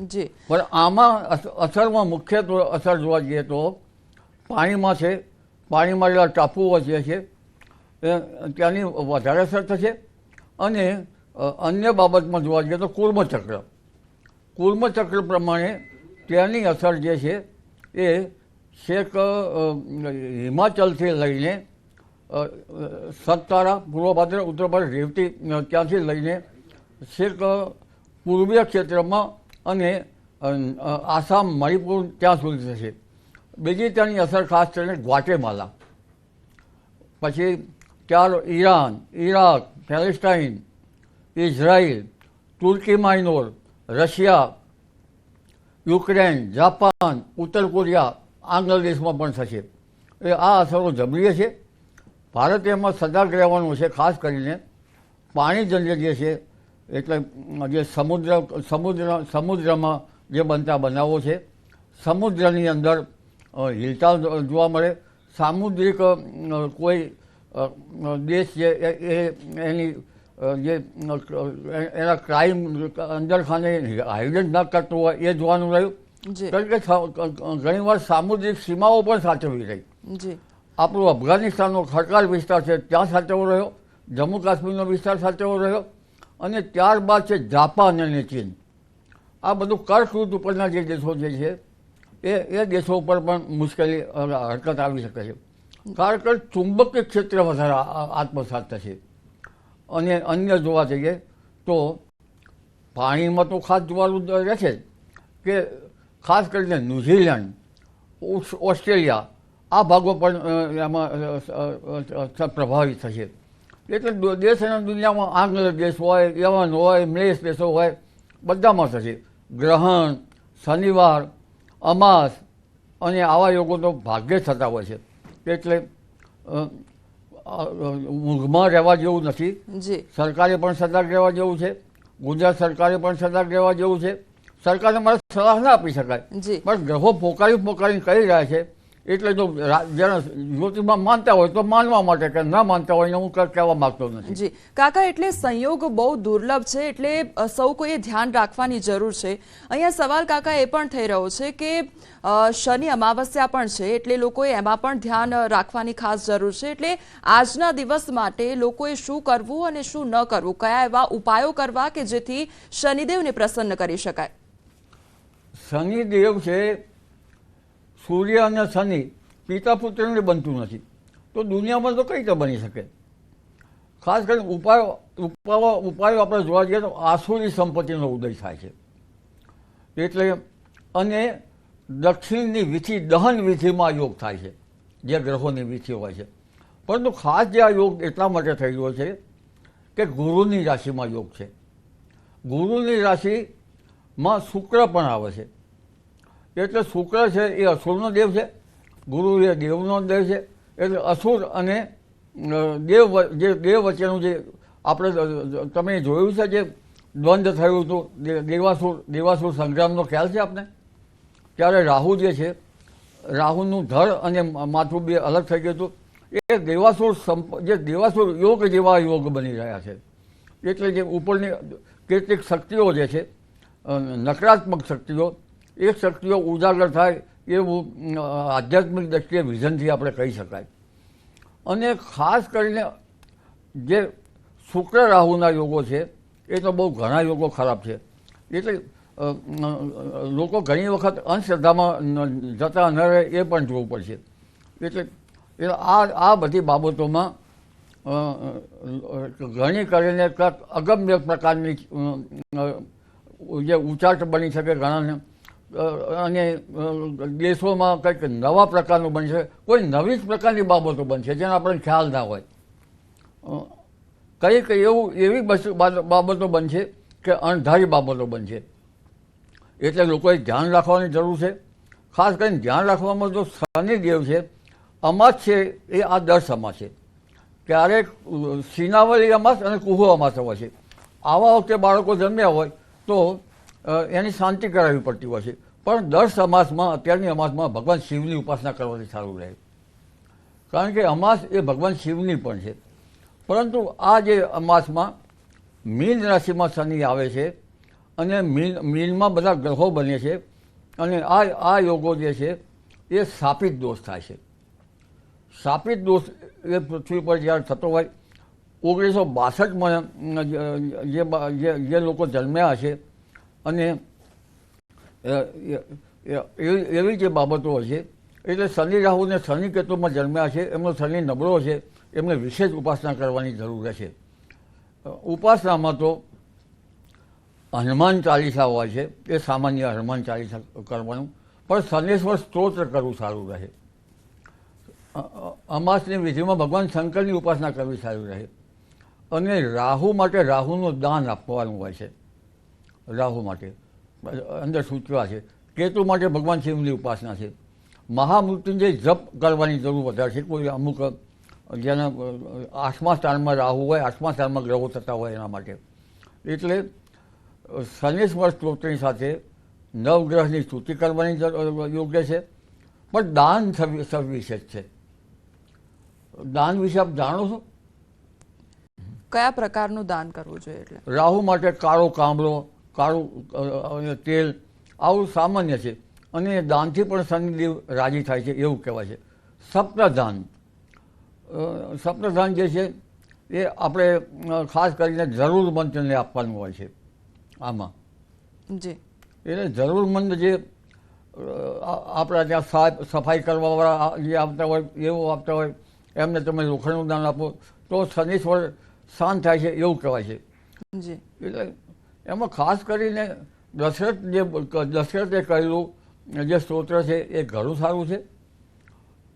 જી. પણ આમાં અસ- અસરમાં મુખ્યત્વે અસર જોવા જઈએ તો પાણીમાં છે, પાણીમાં રહેલા ટાપુઓ જે છે ત્યાંની વધારે અસર થશે અને અન્ય બાબતમાં જોવા જઈએ તો કુર્મચક્ર કુર્મચક્ર પ્રમાણે ત્યાંની અસર જે છે એ છેક હિમાચલથી લઈને સત્તારા પૂર્વ ભાદર ઉત્તર ભારત રેવતી ત્યાંથી લઈને છેક પૂર્વીય ક્ષેત્રમાં અને આસામ, મણિપુર ત્યાં સુધી થશે. બીજી ત્યાંની અસર ખાસ કરીને ગ્વાટેમાલા. પછી ત્યાર ઈરાન, ઈરાક પેલેસ્ટાઇન ઇઝરાયલ, તુર્કી માઇનોર, રશિયા, યુક્રેન, જાપાન, ઉત્તર કોરિયા આ પણ થશે. એ આ અસરો જબરીય છે. ભારતે એમાં સજાગ રહેવાનું છે, ખાસ કરીને પાણીજન્ય જે છે એટલે જે સમુદ્ર સમુદ્ર સમુદ્રમાં જે બનતા બનાવો છે સમુદ્રની અંદર હિલચાલ જોવા મળે. સામુદ્રિક કોઈ દેશ છે એ એની જે એના ક્રાઇમ અંદર ખાને હાઇડન્ટ ન કરતું હોય એ જોવાનું રહ્યું. કારણ કે ઘણીવાર સામુદ્રિક સીમાઓ પણ સાચવવી રહી. આપણું અફઘાનિસ્તાનનો ખડકાળ વિસ્તાર છે ત્યાં સાચવો રહ્યો. જમ્મુ કાશ્મીરનો વિસ્તાર સાચવો રહ્યો. અને ત્યારબાદ છે જાપાન અને ચીન. આ બધું કર્કવૃત ઉપરના જે દેશો જે છે, એ એ દેશો ઉપર પણ મુશ્કેલી હરકત આવી શકે છે. કારણ કે ચુંબકીય ક્ષેત્ર વધારે આત્મસાત થશે. અને અન્ય જોવા જઈએ તો પાણીમાં તો ખાસ જોવાનું રહેશે છે કે ખાસ કરીને ન્યૂઝીલેન્ડ ઓસ્ટ્રેલિયા આ ભાગો પણ એમાં પ્રભાવિત થશે. એટલે દેશ અને દુનિયામાં આંગ્લ દેશ હોય યવન હોય મલેશ દેશો હોય બધામાં થશે. ગ્રહણ શનિવાર અમાસ અને આવા યોગો તો ભાગ્યે જ થતા હોય છે. એટલે ઊંઘમાં રહેવા જેવું નથી. સરકારે પણ સજાગ રહેવા જેવું છે. ગુજરાત સરકારે પણ સજાગ રહેવા જેવું છે. સરકારને મારે સલાહ ના આપી શકાય. પણ ગ્રહો પોકારી પોકારી કરી રહ્યા છે. એટલે જો જેને જ્યોતિષમાં માનતા હોય તો માનવા માટે કે ન માનતા હોય હું કહેવા માંગતો નથી. જી. કાકા એટલે સંયોગ બહુ દુર્લભ છે એટલે સૌ કોઈએ ધ્યાન રાખવાની જરૂર છે. અહીંયા સવાલ કાકા એ પણ થઈ રહ્યો છે કે શનિ અમાવસ્યા પણ છે એટલે લોકોએ એમાં પણ ધ્યાન રાખવાની ખાસ જરૂર છે. એટલે આજના દિવસ માટે લોકોએ શું કરવું અને શું ન કરવું? કયા એવા ઉપાયો કરવા કે જેથી શનિદેવને પ્રસન્ન કરી શકાય? શનિદેવ છે સૂર્ય અને શનિ પિતા પુત્રને બનતું નથી. તો દુનિયામાં તો કઈ રીતે બની શકે? ખાસ કરીને ઉપાયો ઉપાયો ઉપાયો આપણે જોવા જઈએ તો આસુરી સંપત્તિનો ઉદય થાય છે. એટલે અને દક્ષિણની વિધિ, દહન વિધિમાં યોગ થાય છે, જે ગ્રહોની વિધિ હોય છે. પરંતુ ખાસ જે આ યોગ એટલા માટે થઈ રહ્યો છે કે ગુરુની રાશિમાં યોગ છે. ગુરુની રાશિમાં શુક્ર પણ આવે છે. એટલે શુક્ર છે, એ અસુરનો દેવ છે ગુરુ એ દેવનો દેવ છે, એટલે અસુર અને દેવ જે દેવ વચ્ચેનું જે આપણે તમે જોયું છે જે દ્વંદ થયું હતું દેવાસુર દેવાસુર સંગ્રામનો ખ્યાલ છે આપને? ત્યારે રાહુ જે છે, રાહુનું ધર અને માથું બે અલગ થઈ ગયું હતું. એ દેવાસુર સંપ, જે દેવાસુર યોગ જેવા યોગ બની રહ્યા છે. એટલે જે ઉપરની કેટલીક શક્તિઓ જે છે નકારાત્મક શક્તિઓ એ શક્તિઓ ઉજાગર થાય એવું આધ્યાત્મિક દ્રષ્ટિએ વિઝનથી આપણે કહી શકાય. અને ખાસ કરીને જે શુક્ર રાહુના યોગો છે, એ તો બહુ ઘણા યોગો ખરાબ છે. એટલે લોકો ઘણી વખત અંધશ્રદ્ધામાં જતા ન રહે એ પણ જોવું પડશે. એટલે એટલે આ આ બધી બાબતોમાં ઘણી કરીને કંઈક અગમ્ય પ્રકારની જે ઉચાટ બની શકે ઘણાને અને દેશોમાં કંઈક નવા પ્રકારનું બનશે. કોઈ નવી જ પ્રકારની બાબતો બનશે, જેનો આપણને ખ્યાલ ના હોય. કંઈક એવું, એવી બાબતો બનશે કે અણધારી બાબતો બનશે. એટલે લોકોએ ધ્યાન રાખવાની જરૂર છે. ખાસ કરીને ધ્યાન રાખવામાં જો શનિદેવ છે. અમાસ છે, એ આ દસ અમાસ છે. ક્યારેક સીનાવલી અમાસ અને કુહુ અમાસ હોય છે. આવા વખતે બાળકો જન્મ્યા હોય તો એની શાંતિ કરાવવી પડતી હોય છે. પણ દર સમાસમાં, અત્યારની અમાસમાં ભગવાન શિવની ઉપાસના કરવાથી સારું રહે. કારણ કે અમાસ એ ભગવાન શિવની પણ છે. પરંતુ આ જે અમાસમાં મીન રાશિમાં શનિ આવે છે અને મીન, મીનમાં બધા ગ્રહો બને છે અને આ આ યોગો જે છે એ સ્થાપિત દોષ થાય છે. સ્થાપિત દોષ એ પૃથ્વી પર જ્યારે થતો હોય, ઓગણીસો બાસઠમાં જે જે લોકો જન્મ્યા છે અને એવી જે બાબતો છે, એટલે શનિ રાહુને શનિ કેતુમાં જન્મ્યા છે, એમનો શનિ નબળો છે, એમને વિશેષ ઉપાસના કરવાની જરૂર છે ઉપાસનામાં તો હનુમાન ચાલીસા હોય છે, એ સામાન્ય હનુમાન ચાલીસા કરવાનું, પણ શનેશ્વર સ્તોત્ર કરવું સારું રહે. અમાસની વિધિમાં ભગવાન શંકરની ઉપાસના કરવી સારું રહે. અને રાહુ માટે રાહુનું દાન આપવાનું હોય છે. રાહુ માટે. અંદર સૂચવા છે. કેતુ માટે ભગવાન શિવની ઉપાસના છે. મહામૃત્યુંજય જપ કરવાની જરૂર વધારે છે. કોઈ અમુક જેના આઠમા સ્થાનમાં રાહુ હોય આઠમા સ્થાનમાં ગ્રહો થતા હોય એના માટે. એટલે શનેશ્વર સ્ત્રોતની સાથે નવગ્રહની સ્તુતિ કરવાની જરૂર- યોગ્ય છે. પણ દાન સવિ- સવિશેષ છે. દાન વિશે આપ જાણો છો? કયા પ્રકારનું દાન કરવું જોઈએ એટલે? રાહુ માટે કાળો કામળો કાળું તેલ આવું સામાન્ય છે. અને દાનથી પણ શનિદેવ રાજી થાય છે એવું કહેવાય છે. સપ્તદાન સપ્તદાન જે છે એ આપણે ખાસ કરીને જરૂરમંદને આપવાનું હોય છે. આમાં. જી. એટલે જરૂરમંદ જે આપણા ત્યાં સાફ સફાઈ કરવાવાળા જે આપતા હોય એવું આપતા હોય એમને તમે લોખંડનું દાન આપો તો શનિશ્વર શાંત થાય છે એવું કહેવાય છે. જી. એટલે એમાં ખાસ કરીને દશરથ જે દશરથે કહેલું જે સ્તોત્ર છે એ ઘણું સારું છે.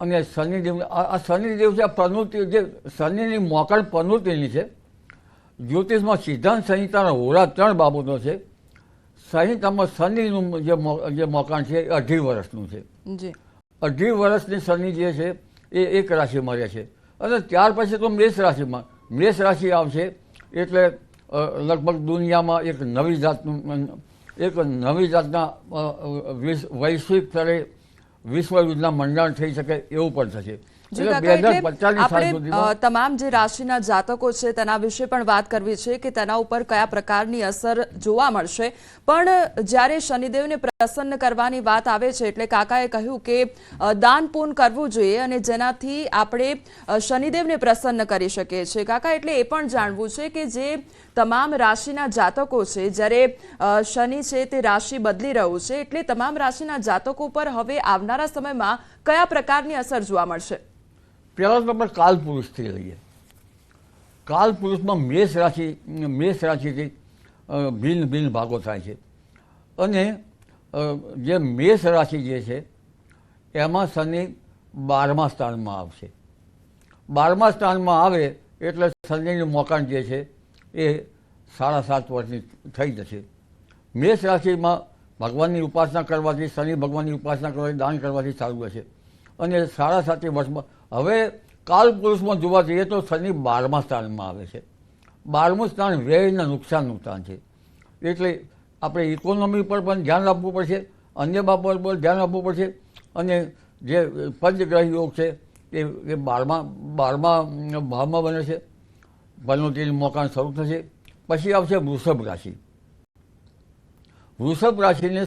અને શનિદેવ આ શનિદેવ છે આ પ્રવૃત્તિ જે શનિની મોકળ પ્રવૃત્તિની છે. જ્યોતિષમાં સિદ્ધાંત સંહિતાના હોરા ત્રણ બાબતો છે. સંહિતામાં શનિનું જે જે મોકાણ છે એ અઢી વર્ષનું છે. અઢી વર્ષની શનિ જે છે એ એક રાશિમાં રહે છે. અને ત્યાર પછી તો મેષ રાશિમાં મેષ રાશિ આવશે એટલે લગભગ દુનિયામાં એક નવી જાતનું એક નવી જાતના વૈશ્વિક સ્તરે વિશ્વયુદ્ધના મંડાણ થઈ શકે એવું પણ થશે. આપણે તમામ જે રાશિના જાતકો છે તેના વિશે પણ વાત કરવી છે કે તેના ઉપર કયા પ્રકારની અસર જોવા મળશે. પણ જ્યારે શનિદેવને પ્રસન્ન કરવાની વાત આવે છે એટલે કાકાએ કહ્યું કે દાન પૂન કરવું જોઈએ અને જેનાથી આપણે શનિદેવને પ્રસન્ન કરી શકીએ છીએ. કાકા, એટલે એ પણ જાણવું છે કે જે તમામ રાશિના જાતકો છે, જ્યારે શનિ છે તે રાશિ બદલી રહ્યું છે, એટલે તમામ રાશિના જાતકો પર હવે આવનારા સમયમાં કયા પ્રકારની અસર જોવા મળશે? પહેલા તો આપણે કાલ પુરુષથી લઈએ. કાલ પુરુષમાં મેષ રાશિ, મેષ રાશિથી ભિન્ન ભિન્ન ભાગો થાય છે. અને જે મેષ રાશિ જે છે, એમાં શનિ બારમા સ્થાનમાં આવશે. બારમા સ્થાનમાં આવે એટલે શનિનું મોકાણ જે છે, એ સાડા સાત વર્ષની થઈ જશે. મેષ રાશિમાં ભગવાનની ઉપાસના કરવાથી, શનિ ભગવાનની ઉપાસના કરવાથી, દાન કરવાથી સારું હશે અને સાડા સાતે વર્ષમાં, હવે કાલ પુરુષમાં જોવા જઈએ તો શનિ બારમા સ્થાનમાં આવે છે. બારમું સ્થાન વ્યયના નુકસાનનું સ્થાન છે. એટલે આપણે ઇકોનોમી પર પણ ધ્યાન આપવું પડશે, અન્ય બાબત પર ધ્યાન આપવું પડશે, અને જે પંચગ્રહ યોગ છે, એ એ બારમા બારમા ભાવમાં બને છે. પનોતીનું મોકાણ શરૂ થશે, પછી આવશે વૃષભ રાશિ. વૃષભ રાશિને